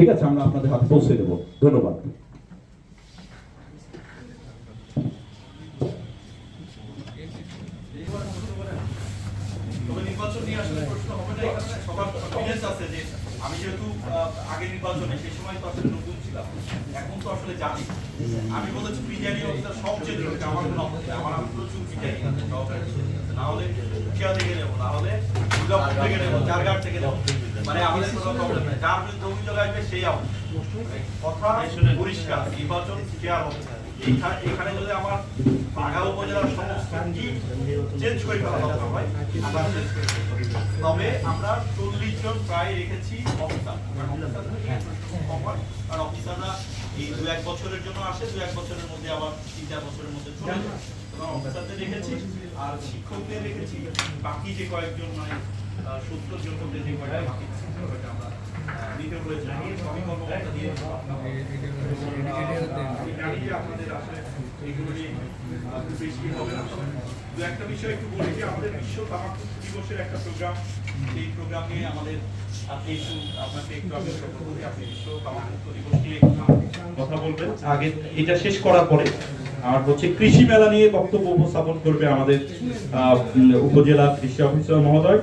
ঠিক আছে, আমরা আপনাদের হাতে পৌঁছে দেবো। ধন্যবাদ। আমি যেহেতু আগের নির্বাচনে সেই সময় তো আসলে নতুন ছিলাম, এখন তো আসলে জানি। আমি বলেছি প্রিজাইডিং অফিসার সবচেয়ে জরুরি আমার কোনো আমার আমি প্রচুর না হলে খেয়া থেকে নেব না হলে দুর্গাপুর থেকে নেব থেকে নেব। মানে আমাদের কোনো। তবে আমরা চল্লিশ জন প্রায় রেখেছি অফিসাররা এই দু এক বছরের জন্য আসে, দু এক বছরের মধ্যে আবার তিন চার বছরের মধ্যে চলে যায়। অফিসারদের রেখেছি, আর শিক্ষকদের রেখেছি। বাকি যে কয়েকজন মানে সত্তর জন যে কয়েকটা বাকি আছে, আমরা আহ, নিতে হয়েছে সবই কর্মকর্তা দিয়ে জানি যে আপনাদের আসলে এইগুলো নিয়ে বেশি হবে না দু একটা বিষয় একটু বলি যে আমাদের বিশ্ব তামাকু দিবসের একটা প্রোগ্রাম সেই প্রোগ্রাম নিয়ে আমাদের আপনি একটু আপনাকে একটু আমি করি, আপনি বিশ্ব তামাকমুক্ত দিবস নিয়ে কথা বলবেন আগে এটা শেষ করার পরে আর হচ্ছে কৃষি মেলা নিয়ে বক্তব্য উপস্থাপন করবে আমাদের আহ, উপজেলা কৃষি অফিসার মহোদয়